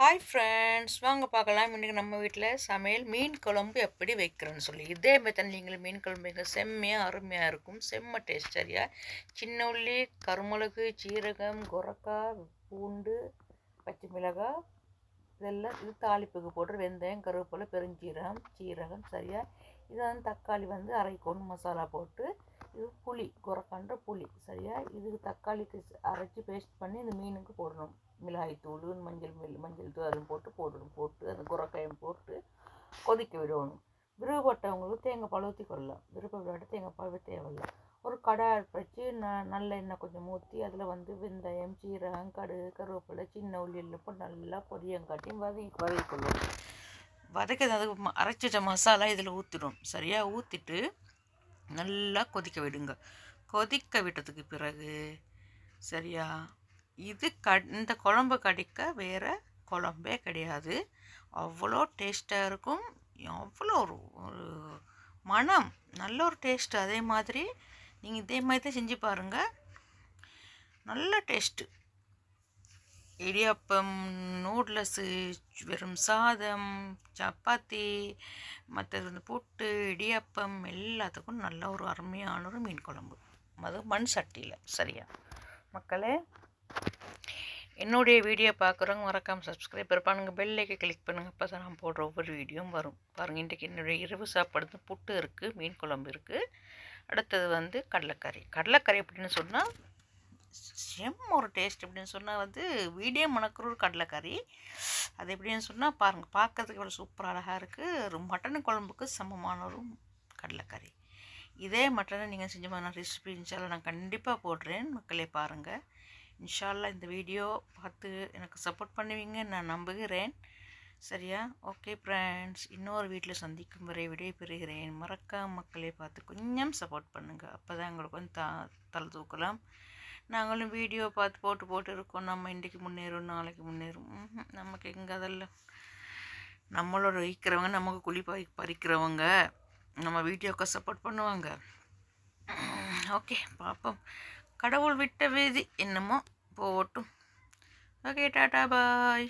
Hi friends வாங்க பார்க்கலாம். இன்றைக்கி நம்ம வீட்டில் சமையல் மீன் குழம்பு எப்படி வைக்கிறேன்னு சொல்லி. இதே மெத்தட் நீங்கள் மீன் குழம்பு வைக்க செம்மையாக அருமையாக இருக்கும். செம்ம டேஸ்ட் சின்ன உள்ளி கருமிளகு சீரகம் குரக்காய் பூண்டு பச்சை மிளகாய் இதெல்லாம் இது தாளிப்புக்கு போட்டு வெந்தயம் கருவேப்பிலை பெருஞ்சீரகம் சீரகம் சரியாக இதை வந்து தக்காளி வந்து அரைக்கணும் மசாலா போட்டு இது புளி குரக்கான்ற புளி சரியா? இதுக்கு தக்காளிக்கு அரைச்சி பேஸ்ட் பண்ணி இந்த மீனுக்கு போடணும். மிளகாய்த்தூள் மஞ்சள் மில் மஞ்சள் தூள் அதுவும் போட்டு போடணும். போட்டு அந்த குறைக்காயம் போட்டு கொதிக்க விடணும். விருப்பப்பட்டவங்களுக்கு தேங்காய் பால் ஊற்றி கொள்ளலாம். விருப்பப்பட்ட தேங்காய் பால் தேவையில்லை. ஒரு கடை வச்சு ந நல்ல எண்ணெய் கொஞ்சம் ஊற்றி அதில் வந்து வெந்தயம் சீரகம் கடுகு கருவேப்பிலை சின்ன உள்ளியில் போட்டு நல்லா பொரியங்காட்டி வதக்கி வதக்கிக்கொள்ளும் வதக்கிறது அது அரைச்சிட்ட மசாலா இதில் ஊற்றிடும் சரியாக ஊற்றிட்டு நல்லா கொதிக்க விடுங்க. கொதிக்க விட்டதுக்கு பிறகு சரியா? இது க இந்த குழம்பு கடிக்க வேறு குழம்பே கிடையாது. அவ்வளோ டேஸ்ட்டாக இருக்கும். அவ்வளோ ஒரு ஒரு மனம் நல்ல ஒரு டேஸ்ட்டு அதே மாதிரி நீங்கள் இதே மாதிரி தான் செஞ்சு பாருங்கள் நல்ல டேஸ்ட்டு இடியாப்பம் நூட்லஸ்ஸு வெறும் சாதம் சப்பாத்தி மற்றது வந்து புட்டு இடியாப்பம் எல்லாத்துக்கும் நல்ல ஒரு அருமையான ஒரு மீன் குழம்பு. அது மண் சட்டியில். சரியா? மக்களே என்னுடைய வீடியோ பார்க்குறவங்க மறக்காமல் சப்ஸ்கிரைப் பண்ணுங்கள் பெல்லைக்கு கிளிக் பண்ணுங்கள் அப்போ தான் நான் போடுற ஒவ்வொரு வீடியோவும் வரும். பாருங்கள் இன்றைக்கு என்னுடைய இரவு சாப்பாடு புட்டு இருக்குது மீன் குழம்பு இருக்குது அடுத்தது வந்து கடலைக்கறி. கடலைக்கறி அப்படின்னு சொன்னால் செம் ஒரு டேஸ்ட் அப்படின்னு சொன்னால் வந்து வீடியோ மணக்கிற கடலைக்கறி. அது எப்படின்னு சொன்னால் பாருங்கள் பார்க்கறதுக்கு இவ்வளோ சூப்பர் அழகாக இருக்குது மட்டன் குழம்புக்கு சமமான ஒரு கடலைக்கறி. இதே மட்டனை நீங்கள் செஞ்ச மாதிரி நான் ரெசிபி இன்ஷால்லாம் நான் கண்டிப்பாக போடுறேன். மக்களே பாருங்கள் இன்ஷால்லா இந்த வீடியோ பார்த்து எனக்கு சப்போர்ட் பண்ணுவீங்க நான் நம்புகிறேன். சரியா? ஓகே ஃப்ரெண்ட்ஸ் இன்னொரு வீட்டில் சந்திக்கும் வரை விடை பெறுகிறேன் மறக்காம மக்களை பார்த்து கொஞ்சம் சப்போர்ட் பண்ணுங்கள் அப்போ தான் எங்களுக்கு வந்து த தலை தூக்கலாம். நாங்களும் வீடியோ பார்த்து போட்டு போட்டு இருக்கோம். நம்ம இன்றைக்கு முன்னேறும் நாளைக்கு முன்னேறும். நமக்கு எங்கே அதெல்லாம் நம்மளோட வைக்கிறவங்க நமக்கு குழி பறி பறிக்கிறவங்க நம்ம வீடியோக்கு சப்போர்ட் பண்ணுவாங்க. ஓகே பார்ப்போம் கடவுள் விட்ட வீதி என்னமோ போகட்டும். Okay tata bye.